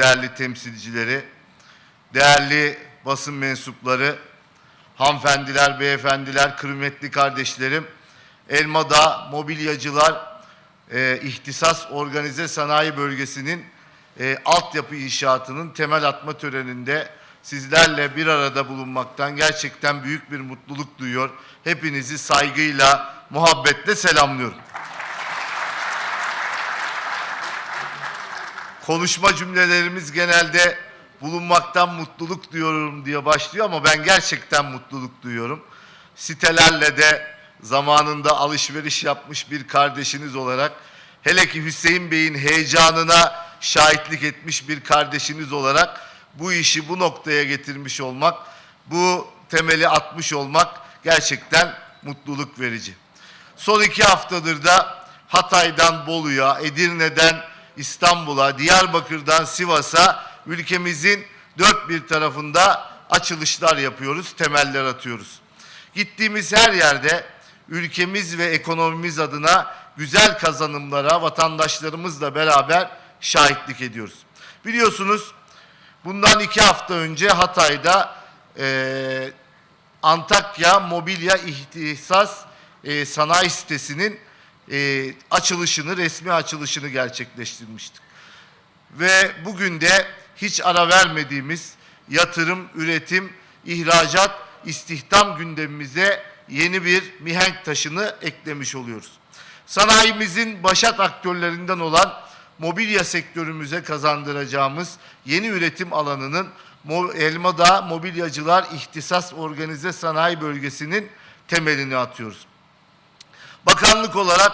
değerli temsilcileri, değerli basın mensupları, hanımefendiler, beyefendiler, kıymetli kardeşlerim, Elmada Mobilyacılar e, İhtisas Organize Sanayi Bölgesi'nin e, altyapı inşaatının temel atma töreninde sizlerle bir arada bulunmaktan gerçekten büyük bir mutluluk duyuyor. Hepinizi saygıyla, muhabbetle selamlıyorum. Konuşma cümlelerimiz genelde bulunmaktan mutluluk duyuyorum diye başlıyor ama ben gerçekten mutluluk duyuyorum. Sitelerle de zamanında alışveriş yapmış bir kardeşiniz olarak hele ki Hüseyin Bey'in heyecanına şahitlik etmiş bir kardeşiniz olarak bu işi bu noktaya getirmiş olmak, bu temeli atmış olmak gerçekten mutluluk verici. Son iki haftadır da Hatay'dan Bolu'ya, Edirne'den İstanbul'a, Diyarbakır'dan Sivas'a ülkemizin dört bir tarafında açılışlar yapıyoruz, temeller atıyoruz. Gittiğimiz her yerde ülkemiz ve ekonomimiz adına güzel kazanımlara vatandaşlarımızla beraber şahitlik ediyoruz. Biliyorsunuz bundan iki hafta önce Hatay'da eee Antakya Mobilya İhtisas e, Sanayi Sitesi'nin e, açılışını, resmi açılışını gerçekleştirmiştik. Ve bugün de hiç ara vermediğimiz yatırım, üretim, ihracat, istihdam gündemimize yeni bir mihenk taşını eklemiş oluyoruz. Sanayimizin başat aktörlerinden olan mobilya sektörümüze kazandıracağımız yeni üretim alanının Elmadağ Mobilyacılar İhtisas Organize Sanayi Bölgesi'nin temelini atıyoruz. Bakanlık olarak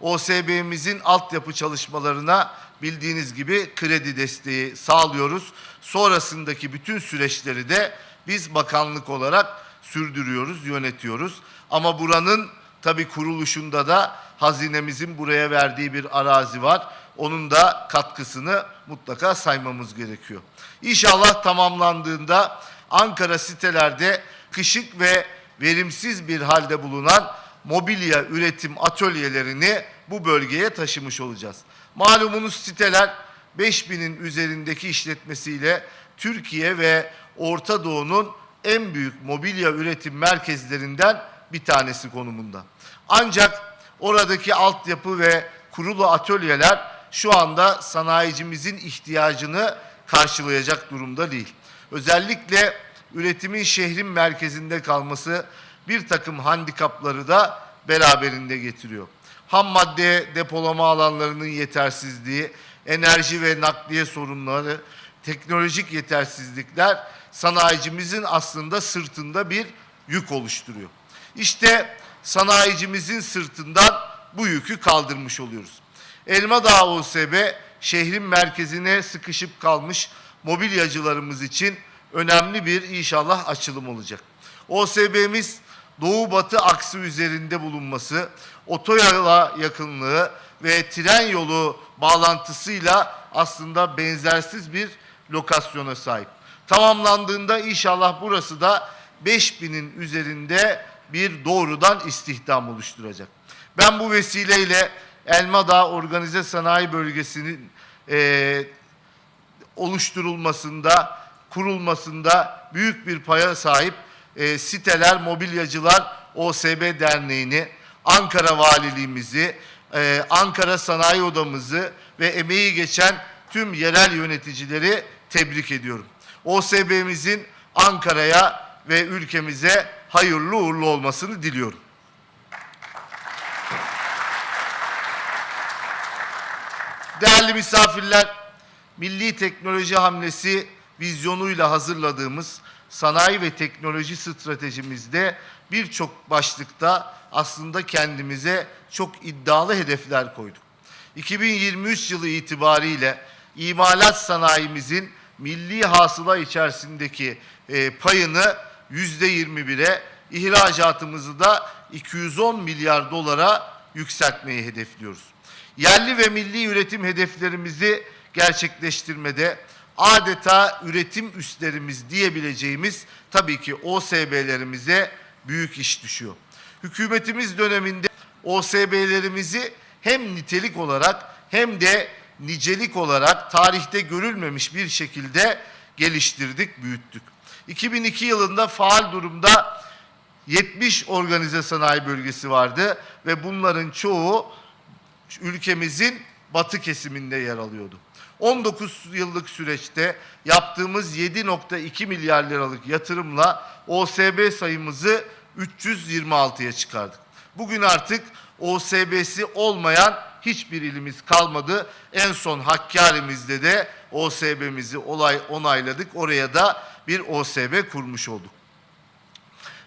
OSB'mizin altyapı çalışmalarına bildiğiniz gibi kredi desteği sağlıyoruz. Sonrasındaki bütün süreçleri de biz bakanlık olarak sürdürüyoruz, yönetiyoruz. Ama buranın tabii kuruluşunda da hazinemizin buraya verdiği bir arazi var. Onun da katkısını mutlaka saymamız gerekiyor. İnşallah tamamlandığında Ankara sitelerde kışık ve verimsiz bir halde bulunan mobilya üretim atölyelerini bu bölgeye taşımış olacağız. Malumunuz siteler 5000'in üzerindeki işletmesiyle Türkiye ve Orta Doğu'nun en büyük mobilya üretim merkezlerinden bir tanesi konumunda. Ancak oradaki altyapı ve kurulu atölyeler şu anda sanayicimizin ihtiyacını karşılayacak durumda değil. Özellikle üretimin şehrin merkezinde kalması bir takım handikapları da beraberinde getiriyor. Ham madde depolama alanlarının yetersizliği, enerji ve nakliye sorunları, teknolojik yetersizlikler sanayicimizin aslında sırtında bir yük oluşturuyor. İşte sanayicimizin sırtından bu yükü kaldırmış oluyoruz. Elmadağ OSB şehrin merkezine sıkışıp kalmış mobilyacılarımız için önemli bir inşallah açılım olacak. OSB'miz doğu batı aksı üzerinde bulunması, otoyola yakınlığı ve tren yolu bağlantısıyla aslında benzersiz bir lokasyona sahip. Tamamlandığında inşallah burası da 5000'in üzerinde bir doğrudan istihdam oluşturacak. Ben bu vesileyle Elmadağ Organize Sanayi Bölgesi'nin eee oluşturulmasında, kurulmasında büyük bir paya sahip e, siteler, mobilyacılar OSB Derneği'ni, Ankara Valiliğimizi, e, Ankara Sanayi Odamızı ve emeği geçen tüm yerel yöneticileri tebrik ediyorum. OSB'mizin Ankara'ya ve ülkemize hayırlı uğurlu olmasını diliyorum. Değerli misafirler, milli teknoloji hamlesi vizyonuyla hazırladığımız sanayi ve teknoloji stratejimizde birçok başlıkta aslında kendimize çok iddialı hedefler koyduk. 2023 yılı itibariyle imalat sanayimizin milli hasıla içerisindeki e, payını yüzde 21'e, ihracatımızı da 210 milyar dolara yükseltmeyi hedefliyoruz. Yerli ve milli üretim hedeflerimizi gerçekleştirmede adeta üretim üstlerimiz diyebileceğimiz tabii ki OSB'lerimize büyük iş düşüyor. Hükümetimiz döneminde OSB'lerimizi hem nitelik olarak hem de nicelik olarak tarihte görülmemiş bir şekilde geliştirdik, büyüttük. 2002 yılında faal durumda 70 organize sanayi bölgesi vardı ve bunların çoğu ülkemizin batı kesiminde yer alıyordu. 19 yıllık süreçte yaptığımız 7.2 milyar liralık yatırımla OSB sayımızı 326'ya çıkardık. Bugün artık OSB'si olmayan hiçbir ilimiz kalmadı. En son Hakkari'mizde de OSB'mizi olay onayladık. Oraya da bir OSB kurmuş olduk.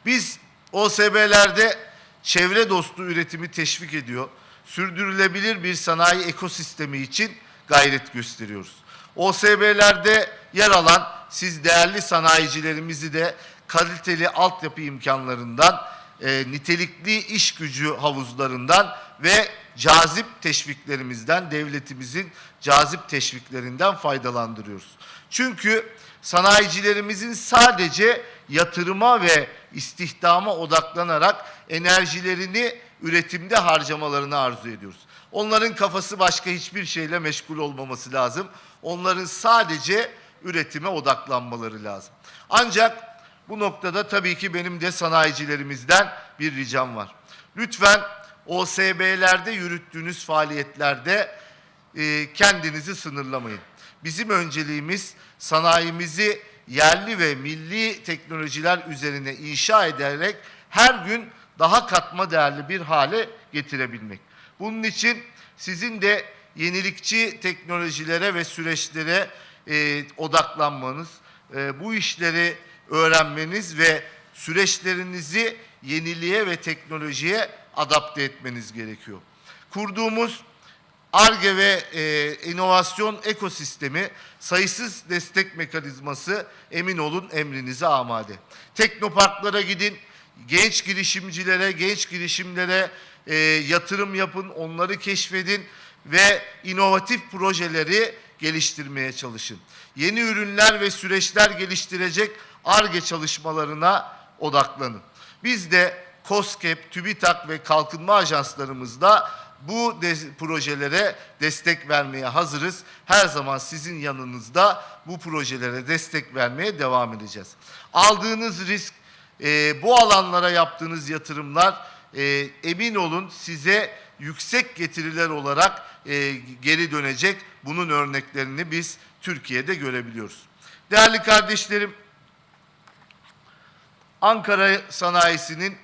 Biz OSB'lerde çevre dostu üretimi teşvik ediyor. Sürdürülebilir bir sanayi ekosistemi için gayret gösteriyoruz. OSB'lerde yer alan siz değerli sanayicilerimizi de kaliteli altyapı imkanlarından, e, nitelikli iş gücü havuzlarından ve cazip teşviklerimizden, devletimizin cazip teşviklerinden faydalandırıyoruz. Çünkü sanayicilerimizin sadece yatırıma ve istihdama odaklanarak enerjilerini üretimde harcamalarını arzu ediyoruz. Onların kafası başka hiçbir şeyle meşgul olmaması lazım. Onların sadece üretime odaklanmaları lazım. Ancak bu noktada tabii ki benim de sanayicilerimizden bir ricam var. Lütfen OSB'lerde yürüttüğünüz faaliyetlerde e, kendinizi sınırlamayın. Bizim önceliğimiz sanayimizi yerli ve milli teknolojiler üzerine inşa ederek her gün daha katma değerli bir hale getirebilmek. Bunun için sizin de yenilikçi teknolojilere ve süreçlere e, odaklanmanız, e, bu işleri öğrenmeniz ve süreçlerinizi yeniliğe ve teknolojiye adapte etmeniz gerekiyor. Kurduğumuz ARGE ve e, inovasyon ekosistemi sayısız destek mekanizması emin olun emrinize amade. Teknoparklara gidin, genç girişimcilere, genç girişimlere e, yatırım yapın, onları keşfedin ve inovatif projeleri geliştirmeye çalışın. Yeni ürünler ve süreçler geliştirecek ARGE çalışmalarına odaklanın. Biz de COSGAP, TÜBİTAK ve kalkınma ajanslarımızda bu de- projelere destek vermeye hazırız. Her zaman sizin yanınızda bu projelere destek vermeye devam edeceğiz. Aldığınız risk, e, bu alanlara yaptığınız yatırımlar e, emin olun size yüksek getiriler olarak e, geri dönecek. Bunun örneklerini biz Türkiye'de görebiliyoruz. Değerli kardeşlerim, Ankara sanayisinin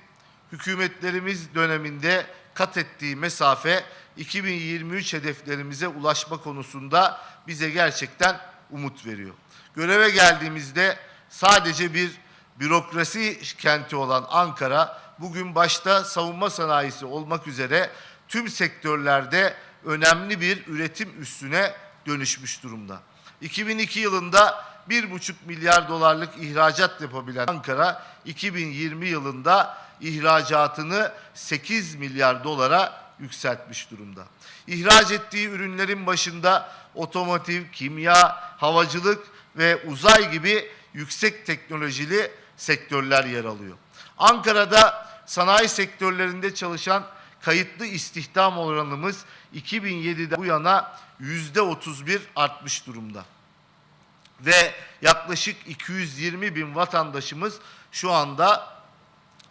hükümetlerimiz döneminde kat ettiği mesafe 2023 hedeflerimize ulaşma konusunda bize gerçekten umut veriyor. Göreve geldiğimizde sadece bir bürokrasi kenti olan Ankara bugün başta savunma sanayisi olmak üzere tüm sektörlerde önemli bir üretim üssüne dönüşmüş durumda. 2002 yılında 1,5 milyar dolarlık ihracat yapabilen Ankara 2020 yılında ihracatını 8 milyar dolara yükseltmiş durumda. İhraç ettiği ürünlerin başında otomotiv, kimya, havacılık ve uzay gibi yüksek teknolojili sektörler yer alıyor. Ankara'da sanayi sektörlerinde çalışan kayıtlı istihdam oranımız 2007'de bu yana yüzde 31 artmış durumda ve yaklaşık 220 bin vatandaşımız şu anda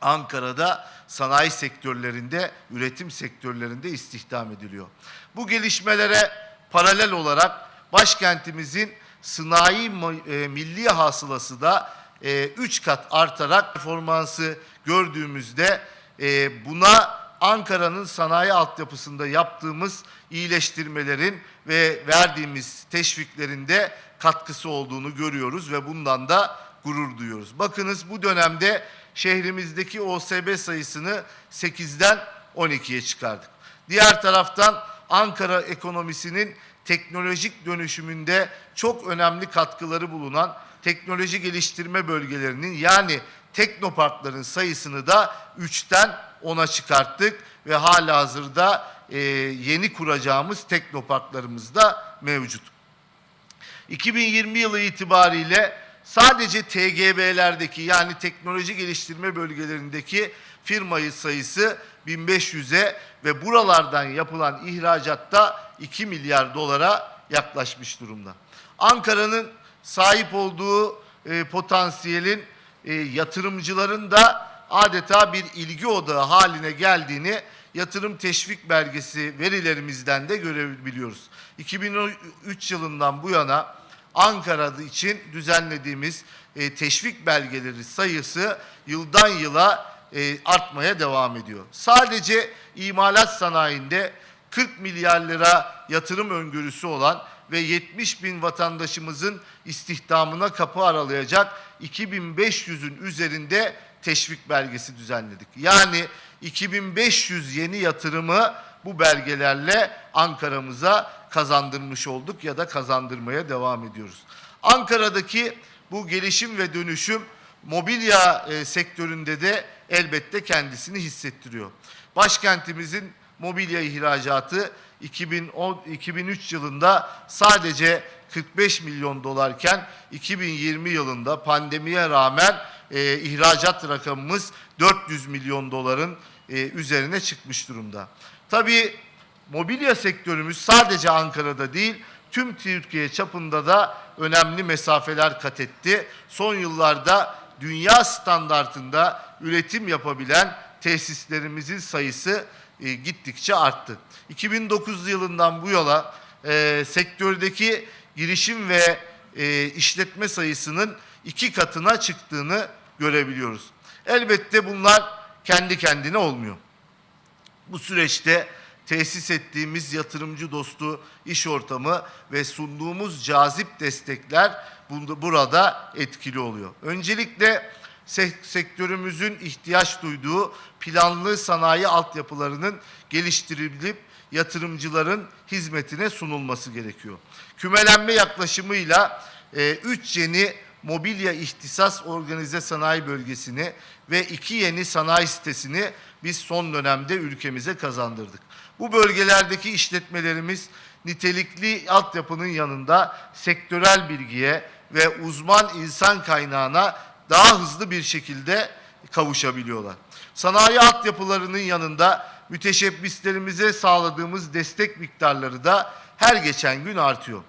Ankara'da sanayi sektörlerinde, üretim sektörlerinde istihdam ediliyor. Bu gelişmelere paralel olarak başkentimizin sanayi e, milli hasılası da 3 kat artarak performansı gördüğümüzde e, buna Ankara'nın sanayi altyapısında yaptığımız iyileştirmelerin ve verdiğimiz teşviklerinde katkısı olduğunu görüyoruz ve bundan da gurur duyuyoruz. Bakınız bu dönemde şehrimizdeki OSB sayısını 8'den 12'ye çıkardık. Diğer taraftan Ankara ekonomisinin teknolojik dönüşümünde çok önemli katkıları bulunan teknoloji geliştirme bölgelerinin yani teknoparkların sayısını da 3'ten 10'a çıkarttık ve hala hazırda e, yeni kuracağımız teknoparklarımız da mevcut. 2020 yılı itibariyle sadece TGB'lerdeki yani teknoloji geliştirme bölgelerindeki firmayı sayısı 1500'e ve buralardan yapılan ihracatta 2 milyar dolara yaklaşmış durumda. Ankara'nın sahip olduğu e, potansiyelin e, yatırımcıların da adeta bir ilgi odağı haline geldiğini yatırım teşvik belgesi verilerimizden de görebiliyoruz. 2003 yılından bu yana Ankara için düzenlediğimiz e, teşvik belgeleri sayısı yıldan yıla e, artmaya devam ediyor. Sadece imalat sanayinde 40 milyar lira yatırım öngörüsü olan ve 70 bin vatandaşımızın istihdamına kapı aralayacak 2500'ün üzerinde teşvik belgesi düzenledik. Yani 2500 yeni yatırımı bu belgelerle Ankara'mıza kazandırmış olduk ya da kazandırmaya devam ediyoruz. Ankara'daki bu gelişim ve dönüşüm mobilya e, sektöründe de elbette kendisini hissettiriyor. Başkentimizin mobilya ihracatı 2010 2003 yılında sadece 45 milyon dolarken 2020 yılında pandemiye rağmen e, ihracat rakamımız 400 milyon doların e, üzerine çıkmış durumda. Tabii mobilya sektörümüz sadece Ankara'da değil, tüm Türkiye çapında da önemli mesafeler kat etti. Son yıllarda dünya standartında üretim yapabilen tesislerimizin sayısı e, gittikçe arttı. 2009 yılından bu yola e, sektördeki girişim ve e, işletme sayısının iki katına çıktığını görebiliyoruz. Elbette bunlar kendi kendine olmuyor. Bu süreçte tesis ettiğimiz yatırımcı dostu iş ortamı ve sunduğumuz cazip destekler burada etkili oluyor. Öncelikle se- sektörümüzün ihtiyaç duyduğu planlı sanayi altyapılarının geliştirilip yatırımcıların hizmetine sunulması gerekiyor. Kümelenme yaklaşımıyla 3 yeni mobilya ihtisas organize sanayi bölgesini ve iki yeni sanayi sitesini biz son dönemde ülkemize kazandırdık. Bu bölgelerdeki işletmelerimiz nitelikli altyapının yanında sektörel bilgiye ve uzman insan kaynağına daha hızlı bir şekilde kavuşabiliyorlar. Sanayi altyapılarının yanında müteşebbislerimize sağladığımız destek miktarları da her geçen gün artıyor.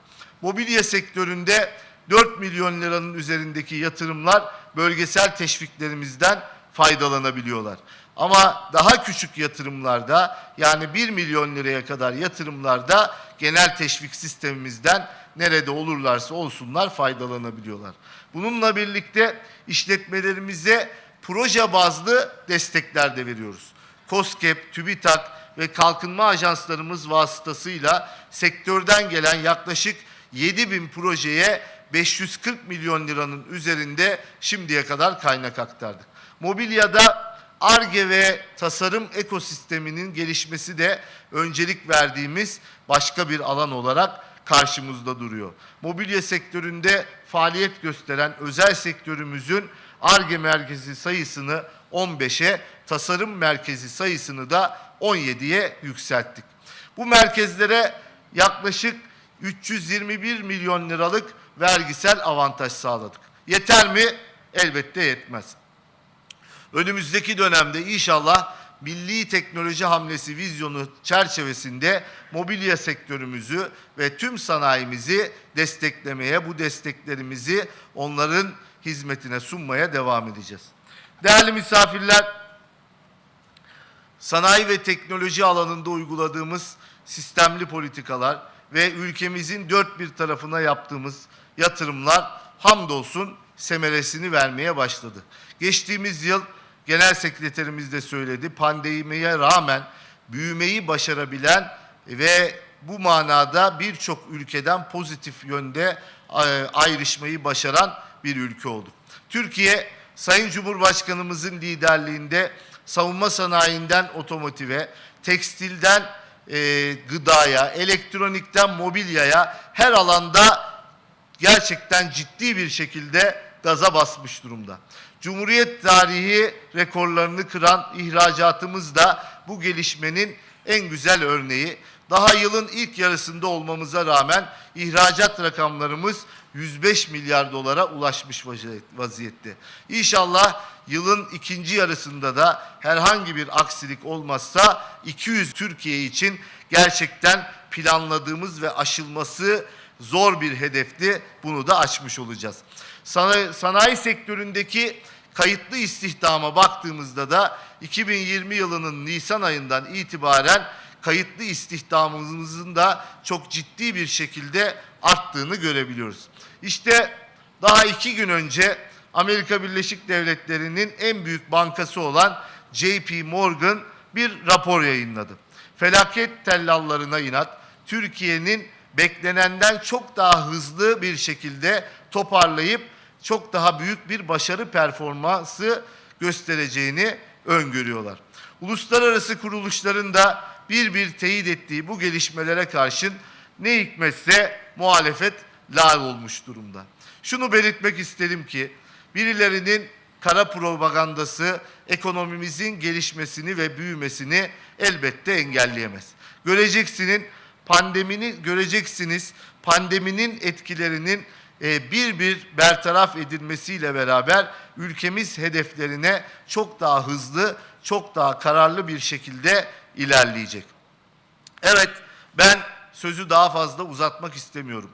Mobilya sektöründe 4 milyon liranın üzerindeki yatırımlar bölgesel teşviklerimizden faydalanabiliyorlar. Ama daha küçük yatırımlarda yani 1 milyon liraya kadar yatırımlarda genel teşvik sistemimizden nerede olurlarsa olsunlar faydalanabiliyorlar. Bununla birlikte işletmelerimize proje bazlı destekler de veriyoruz. COSGAP, TÜBİTAK ve kalkınma ajanslarımız vasıtasıyla sektörden gelen yaklaşık 7 bin projeye 540 milyon liranın üzerinde şimdiye kadar kaynak aktardık. Mobilyada ARGE ve tasarım ekosisteminin gelişmesi de öncelik verdiğimiz başka bir alan olarak karşımızda duruyor. Mobilya sektöründe faaliyet gösteren özel sektörümüzün ARGE merkezi sayısını 15'e, tasarım merkezi sayısını da 17'ye yükselttik. Bu merkezlere yaklaşık 321 milyon liralık vergisel avantaj sağladık. Yeter mi? Elbette yetmez. Önümüzdeki dönemde inşallah milli teknoloji hamlesi vizyonu çerçevesinde mobilya sektörümüzü ve tüm sanayimizi desteklemeye, bu desteklerimizi onların hizmetine sunmaya devam edeceğiz. Değerli misafirler, sanayi ve teknoloji alanında uyguladığımız sistemli politikalar ve ülkemizin dört bir tarafına yaptığımız yatırımlar hamdolsun semeresini vermeye başladı. Geçtiğimiz yıl genel sekreterimiz de söyledi pandemiye rağmen büyümeyi başarabilen ve bu manada birçok ülkeden pozitif yönde e, ayrışmayı başaran bir ülke olduk. Türkiye Sayın Cumhurbaşkanımızın liderliğinde savunma sanayinden otomotive, tekstilden e, gıdaya, elektronikten mobilyaya her alanda gerçekten ciddi bir şekilde gaza basmış durumda. Cumhuriyet tarihi rekorlarını kıran ihracatımız da bu gelişmenin en güzel örneği. Daha yılın ilk yarısında olmamıza rağmen ihracat rakamlarımız 105 milyar dolara ulaşmış vaziyet- vaziyette. İnşallah yılın ikinci yarısında da herhangi bir aksilik olmazsa 200 Türkiye için gerçekten planladığımız ve aşılması zor bir hedefti. Bunu da aşmış olacağız. Sanayi, sektöründeki kayıtlı istihdama baktığımızda da 2020 yılının Nisan ayından itibaren kayıtlı istihdamımızın da çok ciddi bir şekilde arttığını görebiliyoruz. İşte daha iki gün önce Amerika Birleşik Devletleri'nin en büyük bankası olan JP Morgan bir rapor yayınladı. Felaket tellallarına inat, Türkiye'nin beklenenden çok daha hızlı bir şekilde toparlayıp çok daha büyük bir başarı performansı göstereceğini öngörüyorlar. Uluslararası kuruluşların da bir bir teyit ettiği bu gelişmelere karşın ne hikmetse muhalefet lal olmuş durumda. Şunu belirtmek isterim ki birilerinin kara propagandası ekonomimizin gelişmesini ve büyümesini elbette engelleyemez. Göreceksiniz pandemini göreceksiniz pandeminin etkilerinin bir bir bertaraf edilmesiyle beraber ülkemiz hedeflerine çok daha hızlı, çok daha kararlı bir şekilde ilerleyecek. Evet, ben sözü daha fazla uzatmak istemiyorum.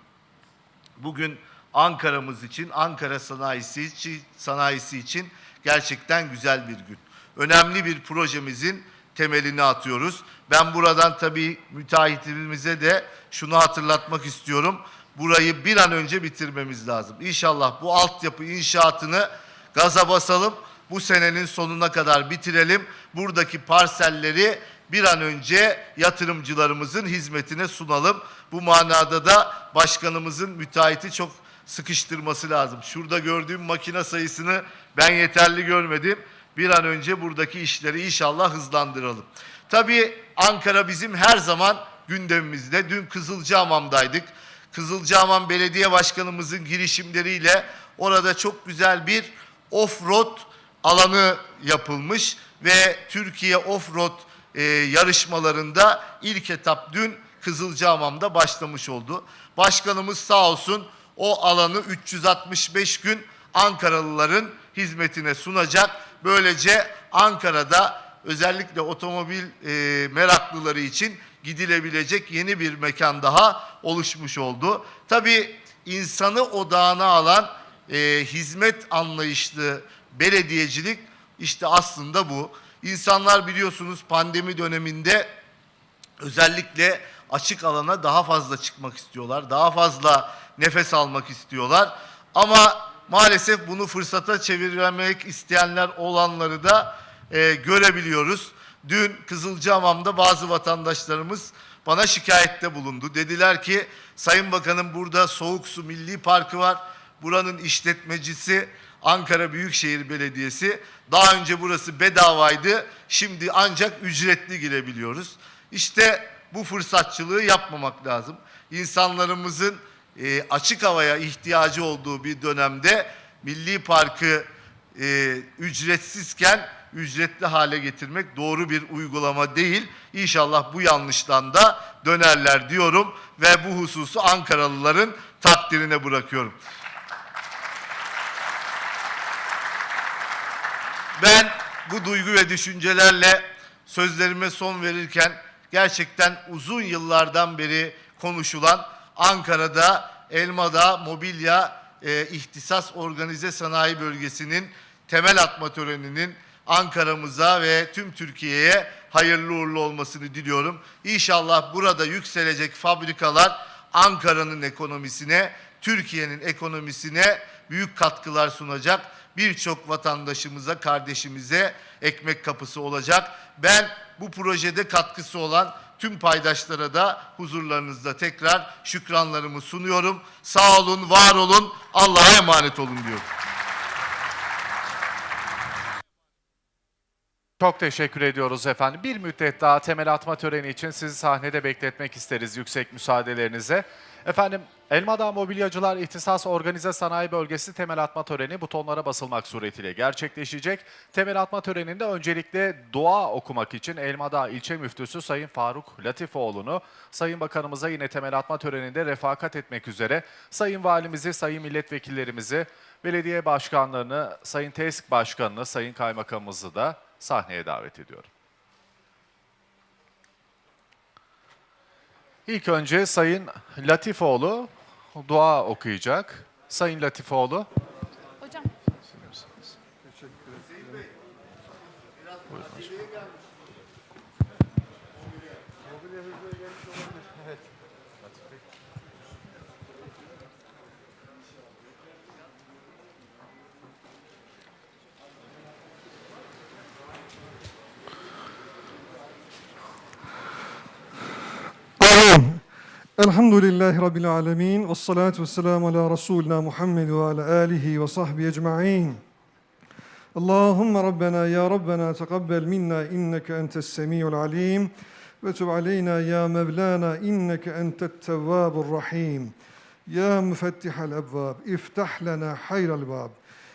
Bugün Ankara'mız için, Ankara sanayisi için, sanayisi için gerçekten güzel bir gün. Önemli bir projemizin temelini atıyoruz. Ben buradan tabii müteahhitimize de şunu hatırlatmak istiyorum. Burayı bir an önce bitirmemiz lazım. İnşallah bu altyapı inşaatını gaza basalım. Bu senenin sonuna kadar bitirelim. Buradaki parselleri bir an önce yatırımcılarımızın hizmetine sunalım. Bu manada da başkanımızın müteahhiti çok sıkıştırması lazım. Şurada gördüğüm makine sayısını ben yeterli görmedim. Bir an önce buradaki işleri inşallah hızlandıralım. Tabii Ankara bizim her zaman gündemimizde. Dün Kızılcahamam'daydık. Kızılcahamam Belediye Başkanımızın girişimleriyle orada çok güzel bir off-road alanı yapılmış ve Türkiye off-road e, yarışmalarında ilk etap dün Kızılcahamam'da başlamış oldu. Başkanımız sağ olsun o alanı 365 gün Ankaralıların hizmetine sunacak. Böylece Ankara'da özellikle otomobil e, meraklıları için gidilebilecek yeni bir mekan daha oluşmuş oldu. Tabii insanı odağına alan e, hizmet anlayışlı belediyecilik işte aslında bu. İnsanlar biliyorsunuz pandemi döneminde özellikle açık alana daha fazla çıkmak istiyorlar. Daha fazla nefes almak istiyorlar. Ama maalesef bunu fırsata çevirmek isteyenler olanları da e, görebiliyoruz. Dün Kızılcahamam'da bazı vatandaşlarımız bana şikayette bulundu. Dediler ki Sayın Bakanım burada Soğuk Su Milli Parkı var. Buranın işletmecisi Ankara Büyükşehir Belediyesi. Daha önce burası bedavaydı. Şimdi ancak ücretli girebiliyoruz. İşte bu fırsatçılığı yapmamak lazım. İnsanlarımızın e, açık havaya ihtiyacı olduğu bir dönemde Milli Parkı e, ücretsizken ücretli hale getirmek doğru bir uygulama değil. İnşallah bu yanlıştan da dönerler diyorum ve bu hususu Ankaralıların takdirine bırakıyorum. Ben bu duygu ve düşüncelerle sözlerime son verirken gerçekten uzun yıllardan beri konuşulan Ankara'da Elmada Mobilya e, İhtisas Organize Sanayi Bölgesi'nin temel atma töreninin Ankara'mıza ve tüm Türkiye'ye hayırlı uğurlu olmasını diliyorum. İnşallah burada yükselecek fabrikalar Ankara'nın ekonomisine, Türkiye'nin ekonomisine büyük katkılar sunacak. Birçok vatandaşımıza, kardeşimize ekmek kapısı olacak. Ben bu projede katkısı olan tüm paydaşlara da huzurlarınızda tekrar şükranlarımı sunuyorum. Sağ olun, var olun, Allah'a emanet olun diyorum. Çok teşekkür ediyoruz efendim. Bir müddet daha temel atma töreni için sizi sahnede bekletmek isteriz yüksek müsaadelerinize. Efendim Elmadağ Mobilyacılar İhtisas Organize Sanayi Bölgesi temel atma töreni butonlara basılmak suretiyle gerçekleşecek. Temel atma töreninde öncelikle dua okumak için Elmadağ İlçe Müftüsü Sayın Faruk Latifoğlu'nu, Sayın Bakanımıza yine temel atma töreninde refakat etmek üzere Sayın Valimizi, Sayın Milletvekillerimizi, belediye başkanlarını, Sayın TESK Başkanını, Sayın Kaymakamımızı da sahneye davet ediyorum. İlk önce Sayın Latifoğlu dua okuyacak. Sayın Latifoğlu. الحمد لله رب العالمين والصلاة والسلام على رسولنا محمد وعلى آله وصحبه أجمعين. اللهم ربنا يا ربنا تقبل منا إنك أنت السميع العليم وتب علينا يا مولانا إنك أنت التواب الرحيم. يا مفتح الأبواب افتح لنا خير الباب.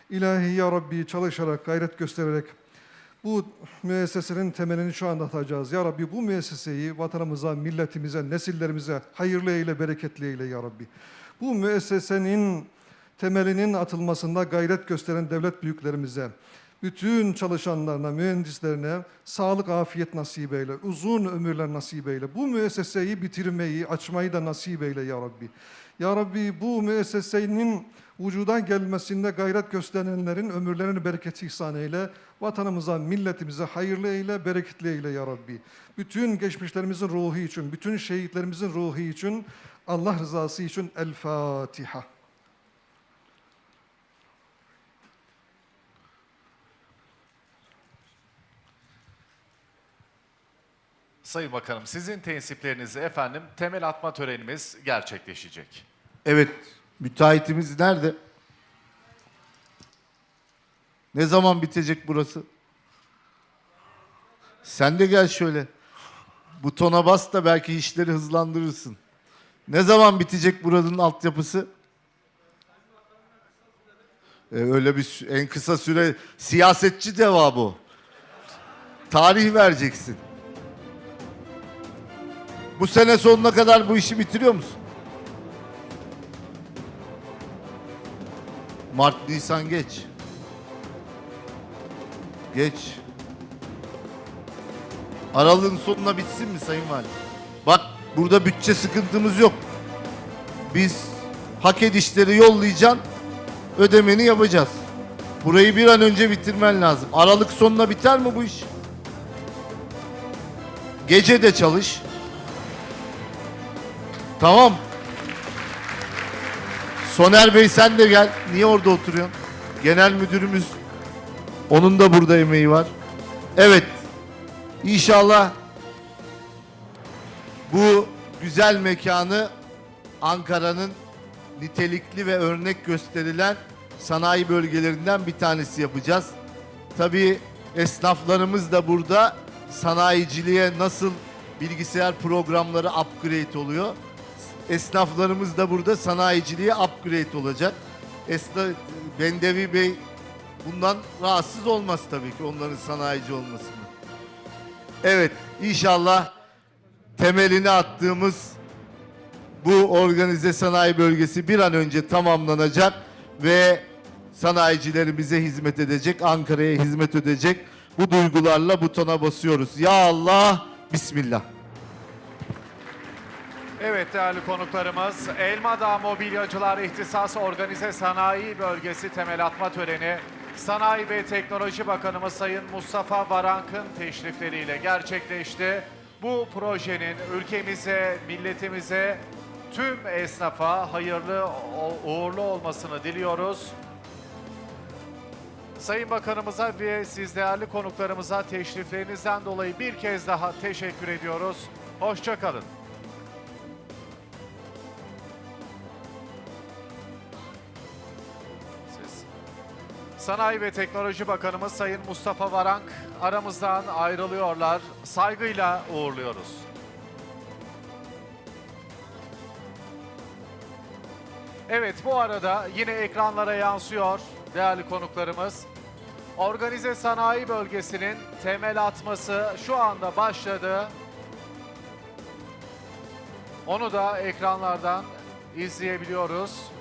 İlahi ya Rabbi çalışarak, gayret göstererek bu müessesenin temelini şu anda atacağız. Ya Rabbi bu müesseseyi vatanımıza, milletimize, nesillerimize hayırlı eyle, bereketli eyle ya Rabbi. Bu müessesenin temelinin atılmasında gayret gösteren devlet büyüklerimize, bütün çalışanlarına, mühendislerine sağlık, afiyet nasip eyle, uzun ömürler nasip eyle. Bu müesseseyi bitirmeyi, açmayı da nasip eyle ya Rabbi. Ya Rabbi bu müessesenin vücuda gelmesinde gayret gösterenlerin ömürlerini bereket ihsan eyle. Vatanımıza, milletimize hayırlı eyle, bereketli eyle ya Rabbi. Bütün geçmişlerimizin ruhu için, bütün şehitlerimizin ruhu için, Allah rızası için El Fatiha. Sayın Bakanım sizin tensiplerinizi efendim temel atma törenimiz gerçekleşecek. Evet, müteahhitimiz nerede? Ne zaman bitecek burası? Sen de gel şöyle. Butona bas da belki işleri hızlandırırsın. Ne zaman bitecek buranın altyapısı? Ee, öyle bir en kısa süre siyasetçi deva. Tarih vereceksin. Bu sene sonuna kadar bu işi bitiriyor musun? Mart, Nisan geç. Geç. Aralığın sonuna bitsin mi Sayın Valim? Bak burada bütçe sıkıntımız yok. Biz hak edişleri yollayacaksın, ödemeni yapacağız. Burayı bir an önce bitirmen lazım. Aralık sonuna biter mi bu iş? Gece de çalış. Tamam. Soner Bey sen de gel. Niye orada oturuyorsun? Genel müdürümüz onun da burada emeği var. Evet. İnşallah bu güzel mekanı Ankara'nın nitelikli ve örnek gösterilen sanayi bölgelerinden bir tanesi yapacağız. Tabii esnaflarımız da burada sanayiciliğe nasıl bilgisayar programları upgrade oluyor. Esnaflarımız da burada sanayiciliğe upgrade olacak. Esna, Bendevi Bey bundan rahatsız olmaz tabii ki onların sanayici olmasını. Evet inşallah temelini attığımız bu organize sanayi bölgesi bir an önce tamamlanacak ve sanayicilerimize hizmet edecek, Ankara'ya hizmet edecek. Bu duygularla butona basıyoruz. Ya Allah, Bismillah. Evet değerli konuklarımız Elmadağ Mobilyacılar İhtisas Organize Sanayi Bölgesi temel atma töreni Sanayi ve Teknoloji Bakanımız Sayın Mustafa Varank'ın teşrifleriyle gerçekleşti. Bu projenin ülkemize, milletimize, tüm esnafa hayırlı, uğurlu olmasını diliyoruz. Sayın Bakanımıza ve siz değerli konuklarımıza teşriflerinizden dolayı bir kez daha teşekkür ediyoruz. Hoşçakalın. Sanayi ve Teknoloji Bakanımız Sayın Mustafa Varank aramızdan ayrılıyorlar. Saygıyla uğurluyoruz. Evet bu arada yine ekranlara yansıyor değerli konuklarımız. Organize sanayi bölgesinin temel atması şu anda başladı. Onu da ekranlardan izleyebiliyoruz.